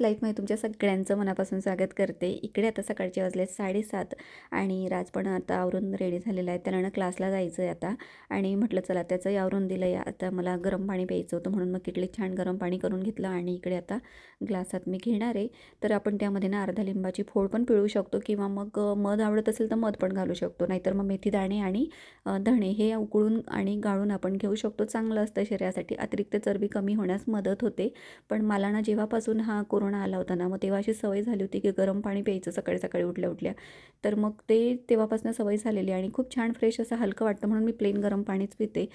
लाईफमध्ये तुमच्या सगळ्यांचं मनापासून स्वागत करते. इकडे आता सकाळचे वाजले साडेसात आणि राज पण आता आवरून रेडी झालेला आहे. त्याला ना क्लासला जायचं आहे आता आणि म्हटलं चला त्याचंही आवरून दिलं आहे आता मला गरम पाणी प्यायचं होतं म्हणून मग किटली छान गरम पाणी करून घेतलं आणि इकडे आता ग्लासात मी घेणार आहे. तर आपण त्यामध्ये ना अर्धा लिंबाची फोड पण पिळू शकतो किंवा मग मध आवडत असेल तर मध पण घालू शकतो. नाहीतर मग मेथी दाणे आणि धणे हे उकळून आणि गाळून आपण घेऊ शकतो. चांगलं असतं शरीरासाठी. अतिरिक्त चरबी कमी होण्यास मदत होते. पण मला ना जेव्हापासून हा को कोरोना आला होता ना मग तेव्हा अशी सवय झाली होती की गरम पाणी प्यायचं सकाळी सकाळी उठल्या उठल्या. तर मग ते तेव्हापासून सवय झालेली आणि खूप छान फ्रेश असं हलकं वाटतं म्हणून मी प्लेन गरम पाणीच पिते.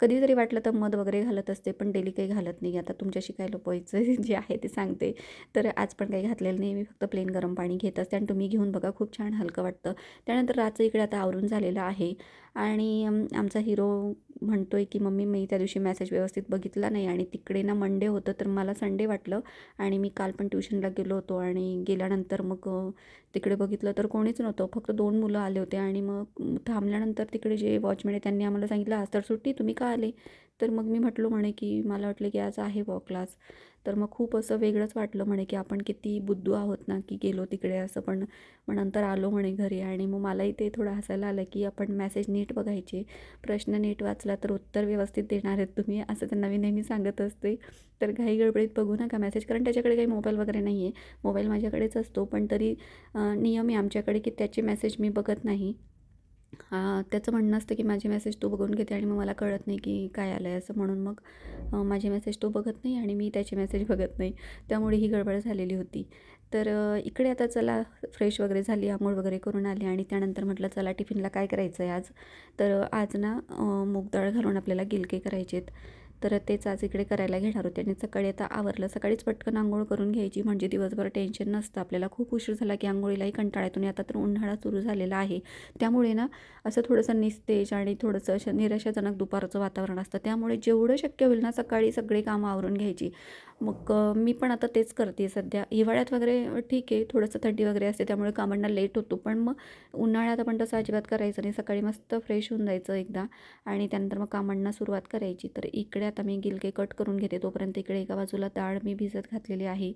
कधीतरी वाटलं तर मध वगैरे घालत असते पण डेली काही घालत नाही. आता तुमच्याशी काय लपवायचं जे आहे ते सांगते. तर आज पण काही घातलेलं नाही मी फक्त प्लेन गरम पाणी घेत असते आणि तुम्ही घेऊन बघा खूप छान हलकं वाटतं. त्यानंतर रात्र इकडे आता आवरून झालेलं आहे. आणि आमचा हिरो म्हणतो आहे की मम्मी मी त्या दिवशी मेसेज व्यवस्थित बघितला नाही आणि तिकडे ना मंडे होतं तर मला संडे वाटलं आणि मी काल पण ट्युशनला गेलो होतो आणि गेल्यानंतर मग तिकडे बघितलं तर कोणीच नव्हतं. फक्त दोन मुलं आले होते आणि मग थांबल्यानंतर तिकडे जे वॉचमॅन आहे त्यांनी आम्हाला सांगितलं आज तर सुट्टी तुम्ही का आले? तर मग मी म्हटलो म्हणे की मला वाटलं की आज आहे वॉ क्लास. तर मग खूप असं वेगळंच वाटलं म्हणे की आपण किती बुद्धू आहोत ना की गेलो तिकडे असं पण मग नंतर आलो म्हणे घरी आणि मग मलाही ते थोडं हसायला आलं की आपण मेसेज नीट बघायचे. प्रश्न नीट वाचला तर उत्तर व्यवस्थित देणार आहेत तुम्ही असं त्यांना मी नेहमी सांगत असते. तर घाई गडबडीत बघू नका मेसेज कारण त्याच्याकडे काही मोबाईल वगैरे नाही आहे मोबाईल माझ्याकडेच असतो पण तरी नियम आहे आमच्याकडे की त्याचे मेसेज मी बघत नाही. त्याचं म्हणणं असतं की माझे मेसेज तो बघून घेते आणि मग मला कळत नाही की काय आलं आहे असं म्हणून मग माझे मेसेज तो बघत नाही आणि मी त्याचे मेसेज बघत नाही. त्यामुळे ही गडबड झालेली होती. तर इकडे आता चला फ्रेश वगैरे झाली आंघोळ वगैरे करून आले आणि त्यानंतर म्हटलं चला टिफिनला काय करायचं आहे आज? तर आज ना मूग डाळ घालून आपल्याला गिलके करायचे आहेत तर तेच आज इकडे करायला घेणार होते. आणि सकाळी आता आवरलं. सकाळीच पटकन आंघोळ करून घ्यायची. म्हणजे दिवसभर टेन्शन नसतं. आपल्याला खूप उशीर झाला की आंघोळीलाही कंटाळा येतो आणि आता तर उन्हाळा सुरू झालेला आहे. त्यामुळे ना असं थोडंसं निस्तेज आणि थोडंसं असं निराशाजनक दुपारचं वातावरण असतं. त्यामुळे जेवढं शक्य होईल ना सकाळी सगळे कामं आवरून घ्यायची. मग मी पण आता तेच करते सध्या. हिवाळ्यात वगैरे ठीक आहे थोडंसं थंडी वगैरे असते त्यामुळे कामांना लेट होतो. पण मग उन्हाळ्यात आपण तसं अजिबात करायचं नाही. सकाळी मस्त फ्रेश होऊन जायचं एकदा आणि त्यानंतर मग कामांना सुरुवात करायची. तर इकडे आता मी गिलके कट करून घेते. तोपर्यंत इकडे एका बाजूला डाळ मी भिजत घातलेली आहे.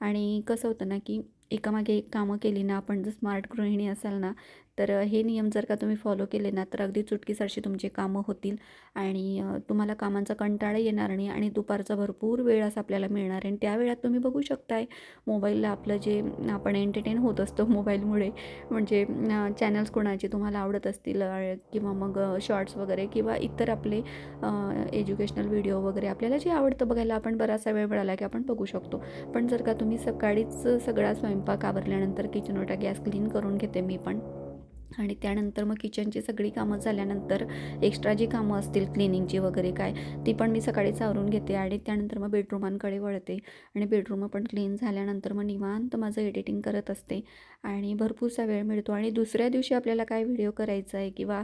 आणि कसं होतं ना की एकामागे एक कामं केली ना आपण जर स्मार्ट गृहिणी असाल ना तर हे नियम जर का तुम्ही फॉलो केले ना तर अगदी चुटकीसारशी तुमचे कामं होतील आणि तुम्हाला कामांचा कंटाळा येणार नाही आणि दुपारचा भरपूर वेळ असा आपल्याला मिळणार आहे. आणि त्या वेळात तुम्ही बघू शकताय मोबाईलला आपलं जे आपण एंटरटेन होत असतो मोबाईलमुळे म्हणजे चॅनल्स कोणाचे तुम्हाला आवडत असतील किंवा मग शॉर्ट्स वगैरे किंवा इतर आपले एज्युकेशनल व्हिडिओ वगैरे आपल्याला जे आवडतं बघायला आपण बराचसा वेळ मिळाला की आपण बघू शकतो. पण जर का तुम्ही सकाळीच सगळा स्वयंपाक आवरल्यानंतर किचन ओटा गॅस क्लीन करून घेते मी पण. आणि त्यानंतर मग किचनची सगळी कामं झाल्यानंतर एक्स्ट्रा जी कामं असतील क्लिनिंगची वगैरे काय ती पण मी सकाळीच आवरून घेते आणि त्यानंतर मग बेडरूमांकडे वळते. आणि बेडरूम पण क्लीन झाल्यानंतर मग निवांत माझं एडिटिंग करत असते. आणि भरपूरसा वेळ मिळतो. आणि दुसऱ्या दिवशी आपल्याला काय व्हिडिओ करायचा आहे किंवा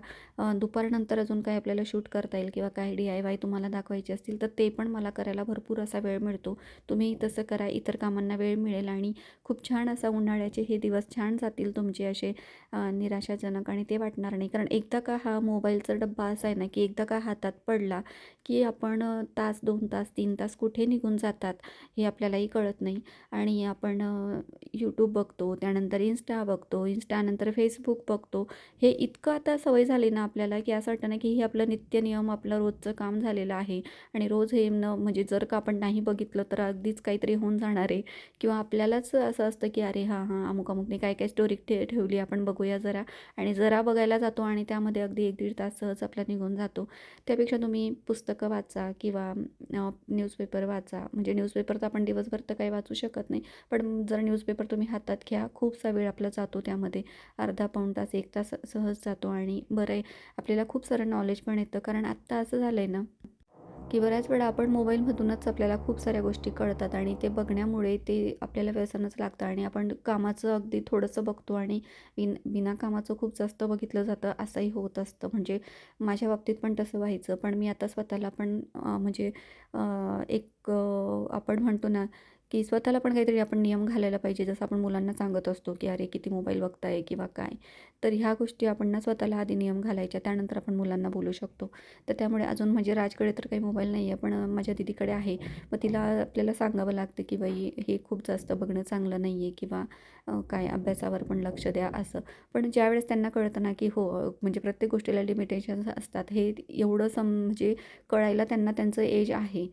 दुपारनंतर अजून काय आपल्याला शूट करता येईल किंवा काय डी आय वाय तुम्हाला दाखवायचे असतील तर ते पण मला करायला भरपूर असा वेळ मिळतो. तुम्ही तसं करा इतर कामांना वेळ मिळेल. आणि खूप छान असा उन्हाळ्याचे हे दिवस छान जातील तुमचे असे निराशा निराशाजनक आणि ते वाटणार नाही. कारण एकदा का हा मोबाईलचा डब्बा असा आहे ना की एकदा का हातात पडला की आपण तास दोन तास तीन तास कुठे निघून जातात हे आपल्यालाही कळत नाही. आणि आपण यूट्यूब बघतो त्यानंतर इन्स्टा बघतो इन्स्टानंतर फेसबुक बघतो. हे इतकं आता सवय झाली ना आपल्याला की असं वाटतं ना की हे आपलं नित्य नियम आपलं रोजचं काम झालेलं आहे. आणि रोज हे न म्हणजे जर का आपण नाही बघितलं तर अगदीच काहीतरी होऊन जाणार आहे. किंवा आपल्यालाच असं असतं की अरे हां हां अमुक अमुकने काय काय स्टोरी ठे ठेवली आपण बघूया जरा. आणि जरा बघायला जातो आणि त्यामध्ये अगदी एक दीड तास सहज आपला निघून जातो. त्यापेक्षा तुम्ही पुस्तकं वाचा किंवा न्यूजपेपर वाचा. म्हणजे न्यूजपेपर तर आपण दिवसभर तर काही वाचू शकत नाही. पण जर न्यूजपेपर तुम्ही हातात घ्या खूपसा वेळ आपला जातो त्यामध्ये. अर्धा पाऊण तास एक तास सहज जातो आणि बरं आहे. आपल्याला खूप सारं नॉलेज पण येतं. कारण आत्ता असं झालं आहे ना की बऱ्याच वेळा आपण मोबाईलमधूनच आपल्याला खूप साऱ्या गोष्टी कळतात आणि ते बघण्यामुळे ते आपल्याला व्यसनच लागतं आणि आपण कामाचं अगदी थोडंसं बघतो आणि विन बिना कामाचं खूप जास्त बघितलं जातं असंही होत असतं. म्हणजे माझ्या बाबतीत पण तसं व्हायचं. पण मी आता स्वतःला पण म्हणजे एक आपण म्हणतो ना की स्वतःला पण काहीतरी आपण नियम घालायला पाहिजे. जसं आपण मुलांना सांगत असतो की अरे किती मोबाईल बघताय किंवा काय? तर ह्या गोष्टी आपण ना स्वतःला आधी नियम घालायच्या. त्यानंतर आपण मुलांना बोलू शकतो. तर त्यामुळे अजून म्हणजे राजकडे तर काही मोबाईल नाही आहे पण माझ्या दिदीकडे आहे. मग तिला आपल्याला सांगावं लागतं की बाई हे खूप जास्त बघणं चांगलं नाही आहे किंवा काय अभ्यासावर पण लक्ष द्या असं. पण ज्यावेळेस त्यांना कळतं ना की हो म्हणजे प्रत्येक गोष्टीला लिमिटेशन्स असतात हे एवढं सम म्हणजे कळायला त्यांना त्यांचं एज आहे.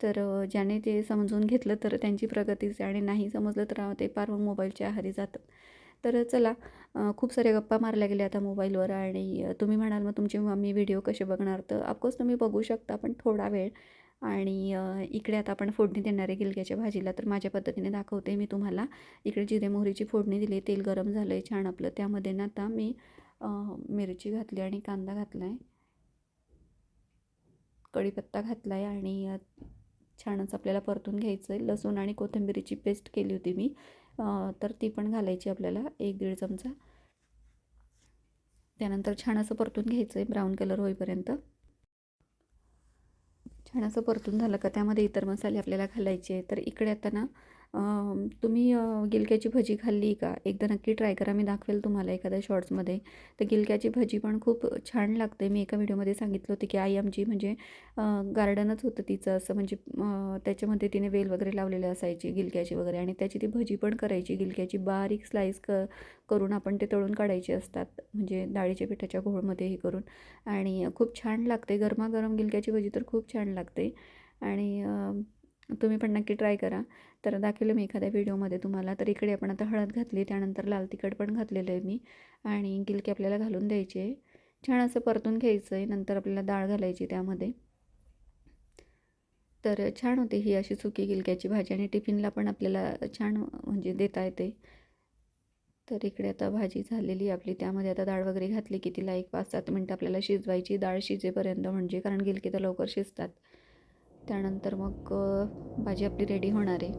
तर ज्याने ते समजून घेतलं तर त्यांची प्रगतीच आहे आणि नाही समजलं तर ते पार मग मोबाईलच्या आहारी जातात. तर चला खूप साऱ्या गप्पा मारल्या गेल्या आता मोबाईलवर आणि तुम्ही म्हणाल मग तुमची मम्मी व्हिडिओ कसे बघणार? तर ऑफकोर्स तुम्ही बघू शकता पण थोडा वेळ. आणि इकडे आता आपण फोडणी देणारे गिलग्याच्या गिलक्याच्या भाजीला तर माझ्या पद्धतीने दाखवते मी तुम्हाला. इकडे जिरे मोहरीची फोडणी दिली तेल गरम झालं आहे छान आपलं. त्यामध्ये ना आता मी मिरची घातली आणि कांदा घातला आहे कढीपत्ता घातला आहे आणि छानच आपल्याला परतून घ्यायचं आहे लसूण आणि कोथिंबिरीची पेस्ट केली होती मी. तर ती पण घालायची आपल्याला. एक दीड चमचा. त्यानंतर छान असं परतून घ्यायचं आहे ब्राऊन कलर होईपर्यंत. छान असं परतून झालं का त्यामध्ये इतर मसाले आपल्याला घालायचे तर इकडे आता ना तुम्ही गिलक्याची भजी खाल्ली का? एकदा नक्की ट्राय करा. मी दाखवेल तुम्हाला एखाद्या शॉर्ट्समध्ये. तर गिलक्याची भजी पण खूप छान लागते. मी एका व्हिडिओमध्ये सांगितलं होतं की आई आमची म्हणजे गार्डनच होतं तिचं असं. म्हणजे त्याच्यामध्ये तिने वेल वगैरे लावलेले असायची गिलक्याची वगैरे. आणि त्याची ती भजी पण करायची. गिलक्याची बारीक स्लाईस क करून आपण ते तळून काढायचे असतात. म्हणजे डाळीच्या पिठाच्या घोळमध्ये हे करून. आणि खूप छान लागते. गरमागरम गिलक्याची भजी तर खूप छान लागते. आणि तुम्ही पण नक्की ट्राय करा. तर दाखवलं मी एखाद्या व्हिडिओमध्ये तुम्हाला. तर इकडे आपण आता हळद घातली त्यानंतर लाल तिखट पण घातलेलं आहे मी. आणि गिलके आपल्याला घालून द्यायचे छान असं परतून घ्यायचं आहे. नंतर आपल्याला डाळ घालायची त्यामध्ये. तर छान होते ही अशी सुकी गिलक्याची भाजी आणि टिफिनला पण आपल्याला छान म्हणजे देता येते. तर इकडे आता भाजी झालेली आपली. त्यामध्ये आता डाळ वगैरे घातली की तिला एक पाच सात मिनटं आपल्याला शिजवायची. डाळ शिजेपर्यंत म्हणजे कारण गिलकी तर लवकर शिजतात. त्यानंतर मग भाजी आपली रेडी होणार आहे.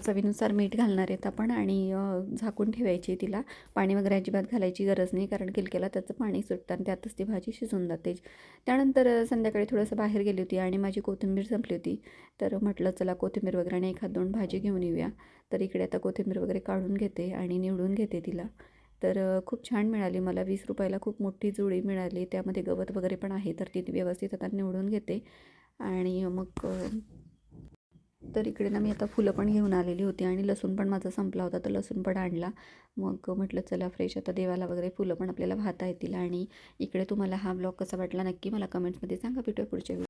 चवीनुसार मीठ घालणार आहेत आपण आणि झाकून ठेवायची तिला. पाणी वगैरे अजिबात घालायची गरज नाही कारण किलकेला त्याचं पाणी सुटतं आणि त्यातच ती भाजी शिजून जाते. त्यानंतर संध्याकाळी थोडंसं बाहेर गेली होती आणि माझी कोथिंबीर संपली होती. तर म्हटलं चला कोथिंबीर वगैरे आणि एखाद दोन भाजी घेऊन येऊया. तर इकडे आता कोथिंबीर वगैरे काढून घेते आणि निवडून घेते तिला. तर खूप छान मिळाली मला. वीस रुपयाला खूप मोठी जुळी मिळाली. त्यामध्ये गवत वगैरे पण आहे तर ती व्यवस्थित आता निवडून घेते. आणि मग तर इकडे ना मी आता फुलं पण घेऊन आलेली होती आणि लसूण पण माझा संपला होता तर लसूण पण आणला. मग म्हटलं चला फ्रेश आता देवाला वगैरे फुलं पण आपल्याला वाहता येतील आणि इकडे तुम्हाला हा ब्लॉग कसा वाटला नक्की मला कमेंट्समध्ये सांगा. भेटूया पुढच्या वेळी